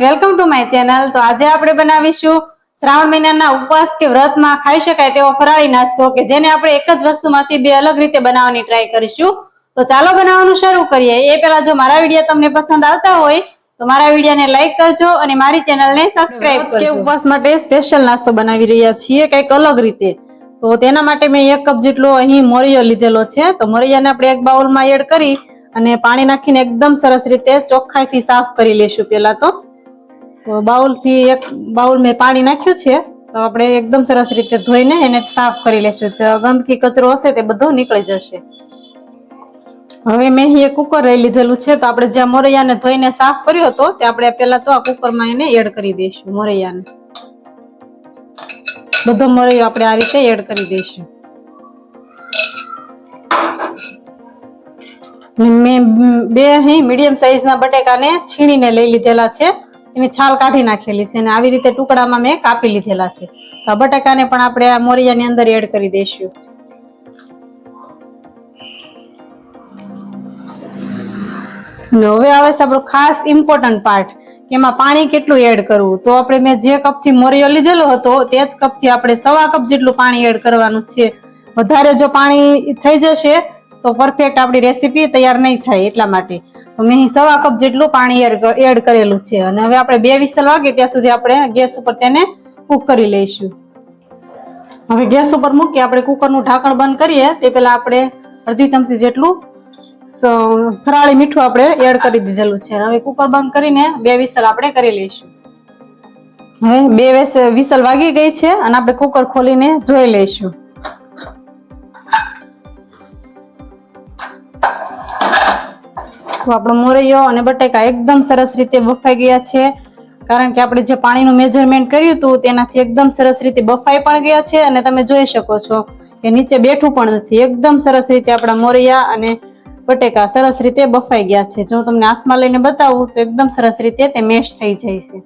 Welcome to my channel. તો આજે આપણે બનાવીશું શ્રાવણ મહિનાના ઉપવાસ કે વ્રતમાં ખાઈ શકાય તેવો ફરાળી નાસ્તો કે જેને આપણે એક જ વસ્તુમાંથી બે અલગ રીતે બનાવવાની ટ્રાય કરીશું. તો ચાલો બનાવવાનું શરૂ કરીએ. એ પહેલા જો મારા વીડિયો તમને પસંદ આવતા હોય તો મારા વિડીયોને લાઈક કરજો અને મારી ચેનલને સબસ્ક્રાઇબ કરજો. ઉપવાસ માટે સ્પેશિયલ નાસ્તો બનાવી રહ્યા છીએ કંઈક અલગ રીતે. તો તેના માટે મેં એક કપ જેટલો અહીં મોરિયો લીધેલો છે. તો મોરિયાને આપણે એક બાઉલમાં એડ કરી અને પાણી નાખીને એકદમ સરસ રીતે ચોખ્ખાઈથી સાફ કરી લેશું પેલા તો. તો બાઉલથી એક બાઉલ મેં પાણી નાખ્યું છે. તો આપણે એકદમ સરસ રીતે ધોઈને એને સાફ કરી લેશું. તો ગંદકી, કચરો હશે તે બધો નીકળી જશે. હવે મેં અહીં એક કુકર લઈ લીધેલું છે. તો આપણે જ્યાં મોરૈયાને ધોઈને સાફ કર્યો હતો તે આપણે પેલા તો આ કુકરમાં એને એડ કરી દઈશું, મોરૈયાને. બધો મોરૈયો આપણે આ રીતે એડ કરી દઈશું. મેં બે અહીં મીડિયમ સાઈઝના બટેકાને છીણીને લઈ લીધેલા છે. એની છાલ કાઢી નાખેલી છે અને આવી રીતે ટુકડામાં મેં કાપી લીધેલા છે. તો બટાકાને પણ આપણે આ મોરિયાની અંદર એડ કરી દઈશું. હવે આવે છે આપણો ખાસ ઇમ્પોર્ટન્ટ પાર્ટ એમાં પાણી કેટલું એડ કરવું. તો આપણે મેં જે કપથી મોરિયો લીધેલો હતો, તે જ કપથી આપણે સવા કપ જેટલું પાણી એડ કરવાનું છે. વધારે જો પાણી થઈ જશે તો પરફેક્ટ આપણી રેસીપી તૈયાર નહીં થાય એટલા માટે. તો મેં સવા કપ જેટલું પાણી એડ કરેલું છે. અને હવે આપણે બે વિસલ વાગે ત્યાં સુધી આપણે ગેસ ઉપર તેને કુક કરી લઈશું. હવે ગેસ ઉપર મૂકી આપણે કુકરનું ઢાંકણ બંધ કરીએ. તે પહેલા આપણે અડધી ચમચી જેટલું થરાળી મીઠું આપણે એડ કરી દીધેલું છે. હવે કુકર બંધ કરીને બે વિસલ આપણે કરી લઈશું. હવે બે વિસ- વિસલ વાગી ગઈ છે અને આપણે કુકર ખોલીને જોઈ લઈશું. આપણો મોરૈયો અને બટેકા એકદમ સરસ રીતે બફાઈ ગયા છે. કારણ કે આપણે જે પાણીનું મેજરમેન્ટ કર્યું હતું, તેનાથી એકદમ સરસ રીતે બફાઈ પણ ગયા છે અને તમે જોઈ શકો છો કે નીચે બેઠું પણ નથી. એકદમ સરસ રીતે આપણા મોરૈયા અને બટેકા સરસ રીતે બફાઈ ગયા છે. જો તમને હાથમાં લઈને બતાવું, તો એકદમ સરસ રીતે તે મેશ થઈ જાય છે.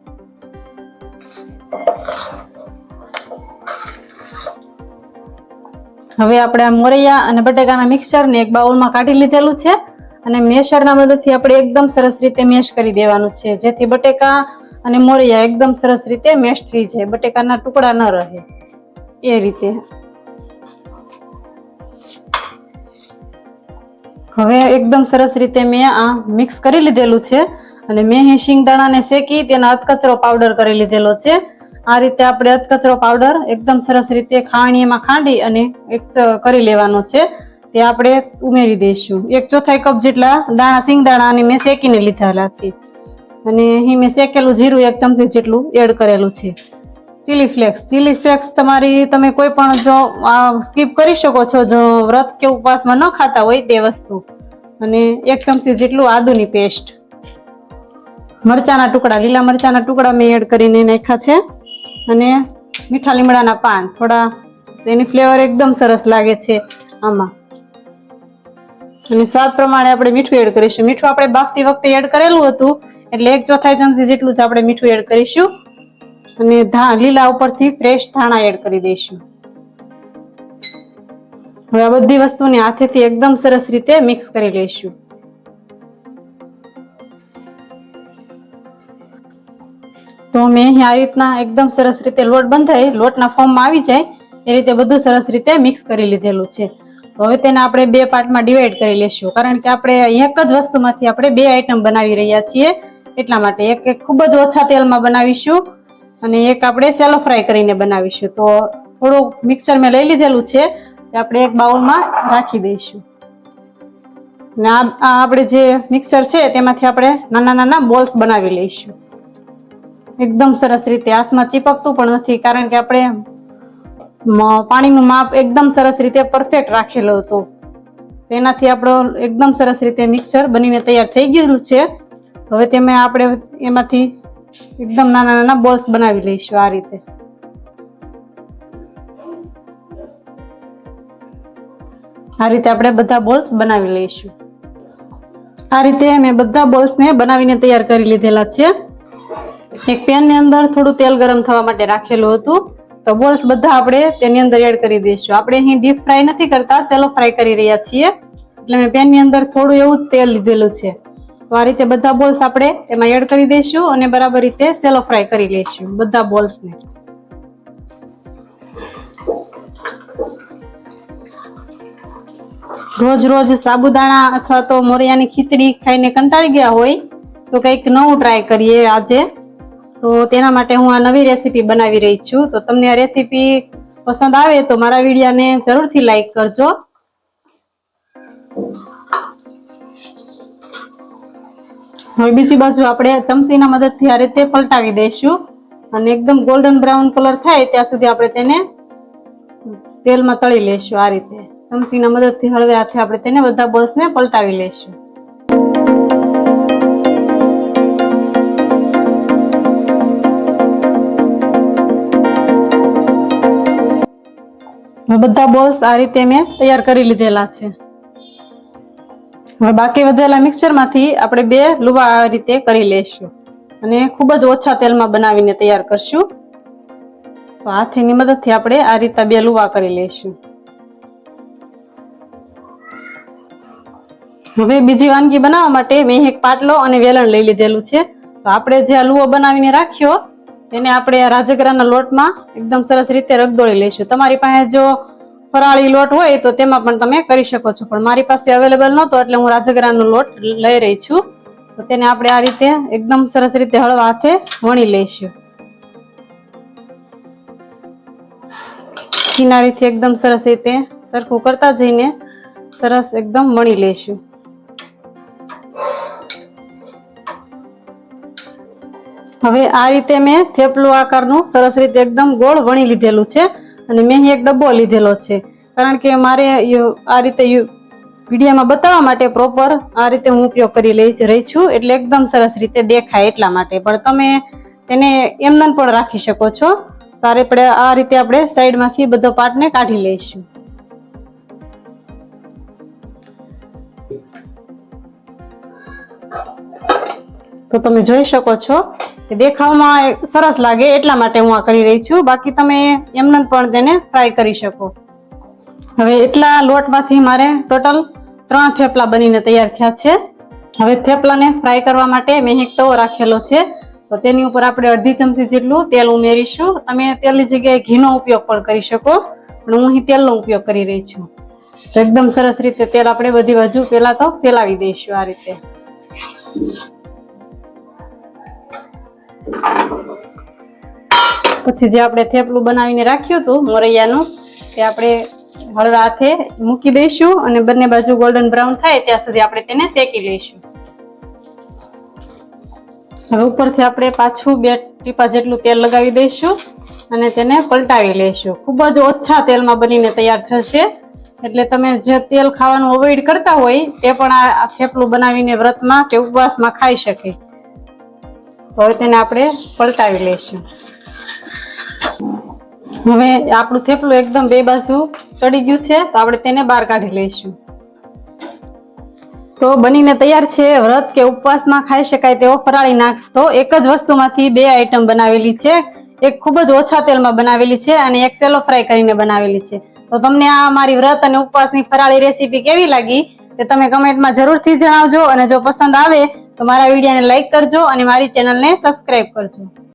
હવે આપણે આ મોરૈયા અને બટેકાના મિક્સરને એક બાઉલમાં કાઢી લીધેલું છે. અને મેશરના મદદથી આપણે એકદમ સરસ રીતે મેશ કરી દેવાનું છે. જેથી બટેકા અને મોરિયા એકદમ સરસ રીતે મેશ થઈ જાય. બટેકાના ટુકડા ન રહે. એ રીતે. હવે એકદમ સરસ રીતે મેં આ મિક્સ કરી લીધેલું છે. અને મેં અહીં શિંગદાણાને શેકી તેનો અધકચરો પાવડર કરી લીધેલો છે. આ રીતે આપણે અધકચરો પાવડર એકદમ સરસ રીતે ખાણીમાં ખાંડી અને એક કરી લેવાનો છે. તે આપણે ઉમેરી દઈશું. એક ચોથાઈ કપ જેટલા દાણા, સિંગદાણા અને મેં શેકીને લીધેલા છે. અને અહીં મેં શેકેલું જીરું એક ચમચી જેટલું એડ કરેલું છે. ચીલી ફ્લેક્સ ચીલી ફ્લેક્સ તમારી તમે કોઈ પણ જો સ્કીપ કરી શકો છો. જો વ્રત કે ઉપવાસમાં ન ખાતા હોય તે વસ્તુ. અને એક ચમચી જેટલું આદુની પેસ્ટ મરચાના ટુકડા, લીલા મરચાના ટુકડા મેં એડ કરીને નાખ્યા છે. અને મીઠા લીમડાના પાન. થોડા તેની ફ્લેવર એકદમ સરસ લાગે છે આમાં. અને સ્વાદ પ્રમાણે આપણે મીઠું એડ કરીશું. મીઠું આપણે બાફતી વખતે એડ કરેલું હતું, એટલે એક ચોથાઈ ચમચી જેટલું જ આપણે મીઠું એડ કરીશું. અને લીલા ઉપરથી ફ્રેશ ધાણા એડ કરી દઈશું. હવે આ બધી વસ્તુને હાથેથી એકદમ સરસ રીતે મિક્સ કરી લઈશું. તો મેં અહીંયા આ રીતના એકદમ સરસ રીતે લોટ બંધાય, લોટના ફોર્મમાં આવી જાય, એ રીતે બધું સરસ રીતે મિક્સ કરી લીધેલું છે. હવે તેને આપણે બે પાર્ટમાં ડિવાઈડ કરી લેશું. કારણ કે આપણે એક જ વસ્તુમાંથી આપણે બે આઈટમ બનાવી રહ્યા છીએ. એટલા માટે એક એક ખૂબ જ ઓછા તેલમાં બનાવીશું અને એક આપણે સેલો ફ્રાય કરીને બનાવીશું. તો થોડું મિક્સર મેં લઈ લીધેલું છે. આપણે એક બાઉલમાં રાખી દઈશું. ને આ આપણે જે મિક્સર છે, તેમાંથી આપણે નાના નાના બોલ્સ બનાવી લઈશું. એકદમ સરસ રીતે હાથમાં ચીપકતું પણ નથી, કારણ કે આપણે પાણીનું માપ એકદમ સરસ રીતે પરફેક્ટ રાખેલો હતો. તેનાથી આપણો એકદમ સરસ રીતે મિક્સર બનીને તૈયાર થઈ ગયેલું છે. હવે તેમાં આપણે એમાંથી એકદમ નાના નાના બોલ્સ બનાવી લઈશું આ રીતે. આ રીતે આપણે બધા બોલ્સ બનાવી લઈશું. આ રીતે મેં બધા બોલ્સને બનાવીને તૈયાર કરી લીધેલા છે. એક પેનની અંદર થોડું તેલ ગરમ થવા માટે રાખેલું હતું. તો બોલ્સ બધા આપણે તેની અંદર એડ કરી દઈશું. આપણે અહીં ડીપ ફ્રાય નથી કરતા સેલો ફ્રાય કરી રહ્યા છીએ. એટલે મેં પેનની અંદર થોડું એવું તેલ લીધેલું છે. તો આ રીતે બધા બોલ્સ આપણે એમાં એડ કરી દઈશું અને બરાબર રીતે સેલો ફ્રાય કરી લઈશું બધા બોલ્સને. રોજ રોજ સાબુદાણા અથવા તો મોરિયાની ખીચડી ખાઈને કંટાળી ગયા હોય, તો કંઈક નવું ટ્રાય કરીએ આજે. તો તેના માટે હું આ નવી રેસીપી બનાવી રહી છું. તો તમને આ રેસીપી પસંદ આવે તો મારા વિડીયાને જરૂરથી લાઈક કરજો. હવે બીજી બાજુ આપણે ચમચીના મદદથી આ રીતે પલટાવી દઈશું. અને એકદમ ગોલ્ડન બ્રાઉન કલર થાય ત્યાં સુધી આપણે તેને તેલમાં તળી લેશું આ રીતે. ચમચીના મદદથી હળવે હાથે આપણે તેને બધા બોલ્સને પલટાવી લેશું હવે બધા બોલ્સ આ રીતે મેં તૈયાર કરી લીધેલા છે. હવે બાકી વધેલા મિક્સરમાંથી આપણે બે લુવા આ રીતે કરી લેશું. અને ખૂબ જ ઓછા તેલમાં બનાવીને તૈયાર કરશું. તો હાથીની મદદથી આપણે આ રીતે બે લુવા કરી લઈશું હવે બીજી વાનગી બનાવવા માટે મેં એક પાટલો અને વેલણ લઈ લીધેલું છે. તો આપણે જે આ લુવો બનાવીને રાખ્યો તેને આપણે રાજગરાના લોટમાં એકદમ સરસ રીતે રગદોળી લઈશું. તમારી પાસે જો ફરાળી લોટ હોય તો તેમાં પણ તમે કરી શકો છો. પણ મારી પાસે અવેલેબલ નહોતો, એટલે હું રાજગરાનો લોટ લઈ રહી છું. તો તેને આપણે આ રીતે એકદમ સરસ રીતે હળવા હાથે વણી લઈશું. કિનારીથી એકદમ સરસ રીતે સરખું કરતા જઈને સરસ એકદમ વણી લઈશું. હવે આ રીતે મેં થેપલું આકારનું સરસ રીતે એકદમ ગોળ વણી લીધેલું છે અને મેં એક ડબ્બો લીધેલો છે. કારણ કે મારે આ રીતે વિડીયામાં બતાવવા માટે પ્રોપર આ રીતે હું ઉપયોગ કરી લઈ રહી છું. એટલે એકદમ સરસ રીતે દેખાય એટલા માટે. પણ તમે તેને એમને પણ રાખી શકો છો. તારે આપણે આ રીતે આપણે સાઈડમાંથી બધો પાર્ટને કાઢી લઈશું. તો તમે જોઈ શકો છો દેખાવમાં સરસ લાગે એટલા માટે હું આ કરી રહી છું. બાકી તમે એમને પણ તેને ફ્રાય કરી શકો. હવે એટલા લોટમાંથી મારે ટોટલ ત્રણ થેપલા બનીને તૈયાર થયા છે. હવે થેપલાને ફ્રાય કરવા માટે મેં એક તવો રાખેલો છે. તો તેની ઉપર આપણે અડધી ચમચી જેટલું તેલ ઉમેરીશું. તમે તેલની જગ્યાએ ઘીનો ઉપયોગ પણ કરી શકો. પણ હું અહીં તેલનો ઉપયોગ કરી રહી છું. તો એકદમ સરસ રીતે તેલ આપણે બધી બાજુ પહેલા તો ફેલાવી દઈશું આ રીતે. પછી જે આપણે થેપલું બનાવીને રાખ્યું હતું મોરૈયાનું, તે આપણે હળવા હાથે મૂકી દઈશું અને બંને બાજુ ગોલ્ડન બ્રાઉન થાય ત્યાં સુધી આપણે તેને શેકી લઈશું. હવે ઉપરથી આપણે પાછું બે ટીપા જેટલું તેલ લગાવી દઈશું અને તેને પલટાવી લઈશું. ખૂબ જ ઓછા તેલમાં બનીને તૈયાર થશે. એટલે તમે જે તેલ ખાવાનું અવોઇડ કરતા હોય, તે પણ આ થેપલું બનાવીને વ્રતમાં કે ઉપવાસમાં ખાઈ શકે. હવે તેને આપણે પલટાવી લઈશું. હવે આપણું થેપલું એકદમ બે બાજુ ચડી ગયું છે, તો આપણે તેને બહાર કાઢી લઈશું. તો બનીને તૈયાર છે, વ્રત કે ઉપવાસમાં ખાઈ શકાય તેવો ફરાળી નાસ્તો એક જ વસ્તુમાંથી બે આઈટમ બનાવેલી છે. એક ખૂબ જ ઓછા તેલમાં બનાવેલી છે અને એક સેલો ફ્રાય કરીને બનાવેલી છે. તો તમને આ મારી વ્રત અને ઉપવાસની ફરાળી રેસીપી કેવી લાગી તે તમે કમેન્ટમાં જરૂરથી જણાવજો અને જો પસંદ આવે તો મારા વિડીયોને લાઈક કરજો અને મારી ચેનલને સબસ્ક્રાઇબ કરજો.